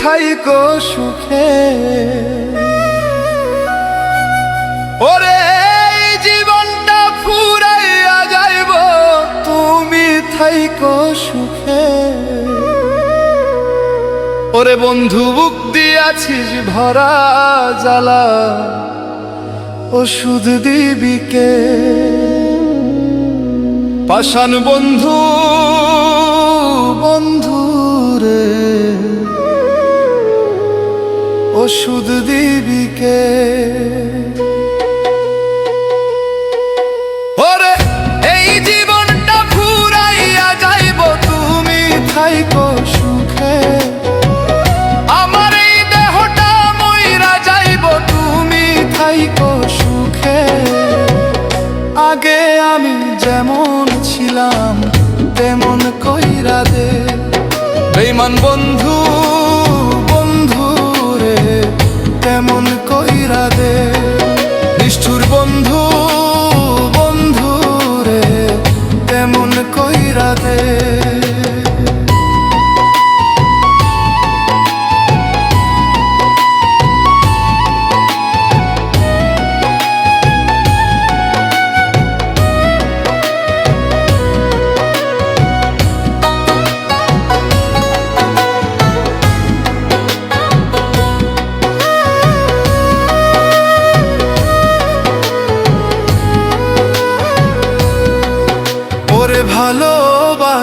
থাইকো সুখে? ওরে, এই জীবনটা ফুরাইয়া যাইব তুমি থাইকো সুখে। ওরে বন্ধু, বুক দিয়াছিস ভরা জ্বালা, ওষুধ দিবিকে পাষাণ বন্ধু বন্ধু রে। ওষুধ দিবিকে এই জীবনটা যাইব, তুমি দেহটা যাইব থাইকো সুখে। আগে আমি যেমন ছিলাম, তেমন কইরা দে। বন্ধু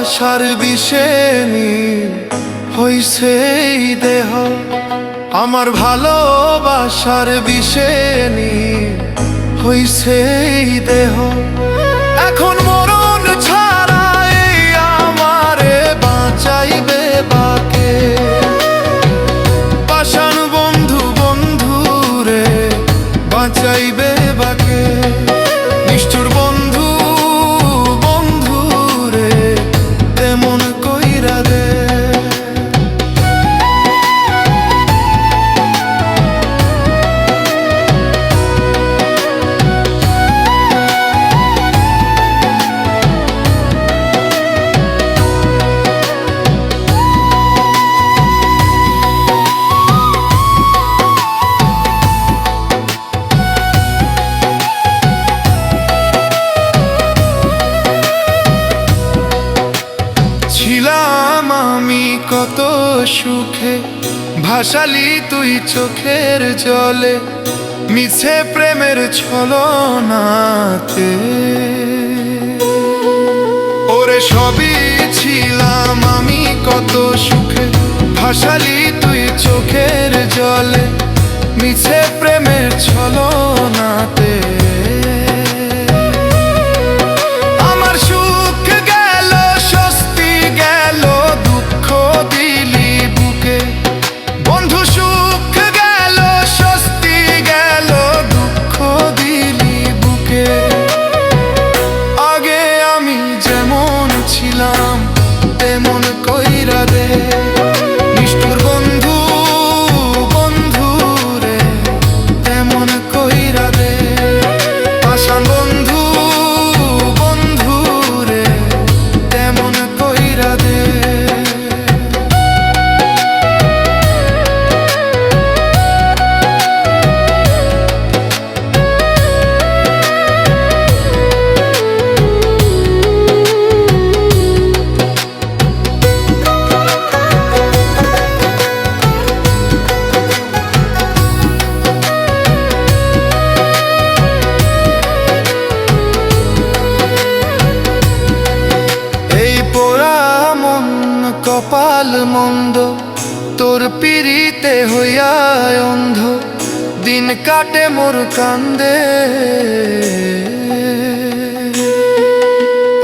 ভালোবাসার দিশে হইছে দেহ। আমার ভালোবাসার বিষেনি হইছে দেহ। এখন আমি কত সুখে, ভাসালি তুই চোখের জলে, মিছে প্রেমের ছলনাতে। ওরে সবই ছিলাম আমি কত সুখে, ভাসালি তুই চোখের পিড়িতে হইয়া অন্ধ দিন কাটে মোর কান্দে।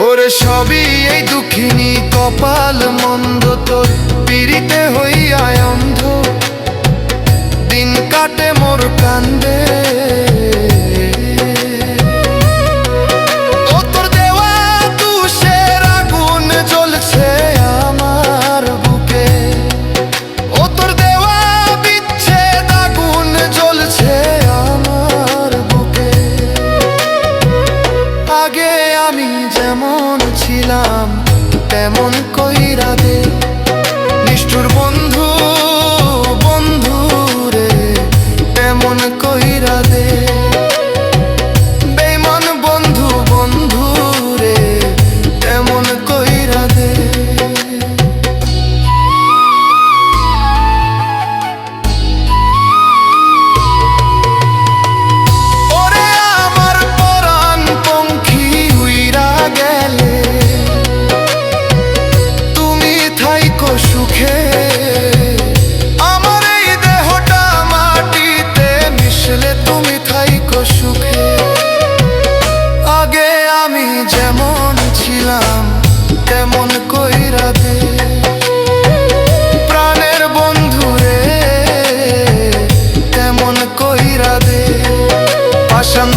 ওরে সবই এই দুঃখিনী কপাল মন্দ তোর আগে আমি যেমন ছিলাম তেমন কইরা দে। নিষ্ঠুর বন্ধু বন্ধু রে তেমন কই যেমন ছিলাম তেমন কইরা দে। প্রাণের বন্ধুরে তেমন কইরা দে। পাশান